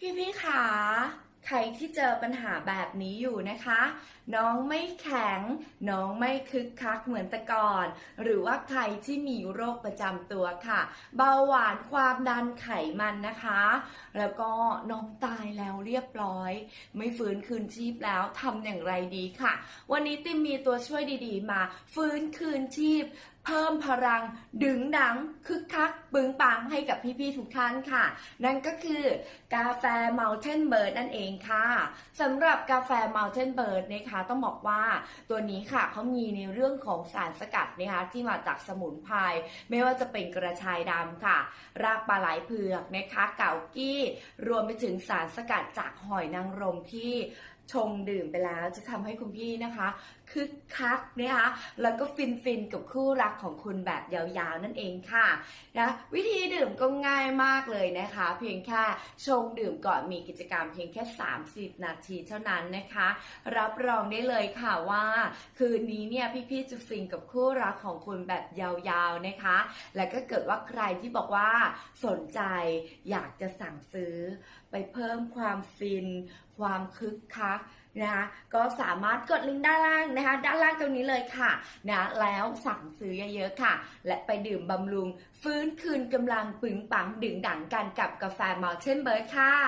พี่พี่ๆขาใครที่เจอปัญหาแบบนี้อยู่นะคะ น้องไม่แข็ง น้องไม่คึกคักเหมือนแต่ก่อน หรือว่าใครที่มีโรคประจำตัวค่ะ เบาหวานความดันไขมันนะคะ แล้วก็น้องตายแล้วเรียบร้อย ไม่ฟื้นคืนชีพแล้วทำอย่างไรดีค่ะ วันนี้ติมมีตัวช่วยดีๆ มา ฟื้นคืนชีพเพิ่มพลังดึงดังคึกคักปึงปังให้กับพี่ๆทุกท่านค่ะ นั่นก็คือกาแฟ Mountain Bird นั่นเองค่ะสำหรับกาแฟ Mountain Bird นะคะต้องบอกว่าตัวนี้ค่ะเขามีในเรื่องของสารสกัดนะคะที่มาจากสมุนไพรไม่ว่าจะเป็นกระชายดำค่ะ รากปลาไหลเผือกนะคะเกากี้ รวมไปถึงสารสกัดจากหอยนางรมที่ ชงดื่มไปแล้วจะทำให้คุณพี่นะคะคึกคักนะคะแล้วก็ฟินฟินกับคู่รักของคุณแบบยาวๆนั่นเองค่ะนะวิธีดื่มก็ง่ายมากเลยนะคะ เพียงแค่ชงดื่มก่อนมีกิจกรรมเพียงแค่ 30 นาทีเท่านั้นนะคะ รับรองได้เลยค่ะว่า คืนนี้เนี่ยพี่ๆจะฟินกับคู่รักของคุณแบบยาวๆนะคะ และก็เกิดว่าใครที่บอกว่าสนใจอยากจะสั่งซื้อ ไปเพิ่มความฟิน ความคึกคักนะคะก็สามารถกดลิงก์ด้านล่างนะคะ ด้านล่างตรงนี้เลยค่ะนะแล้วสั่งซื้อเยอะๆค่ะ และไปดื่มบำรุง ฟื้นคืนกำลังปึงปังดึงดังกันกับกาแฟมาเช่นเบิร์ค่ะ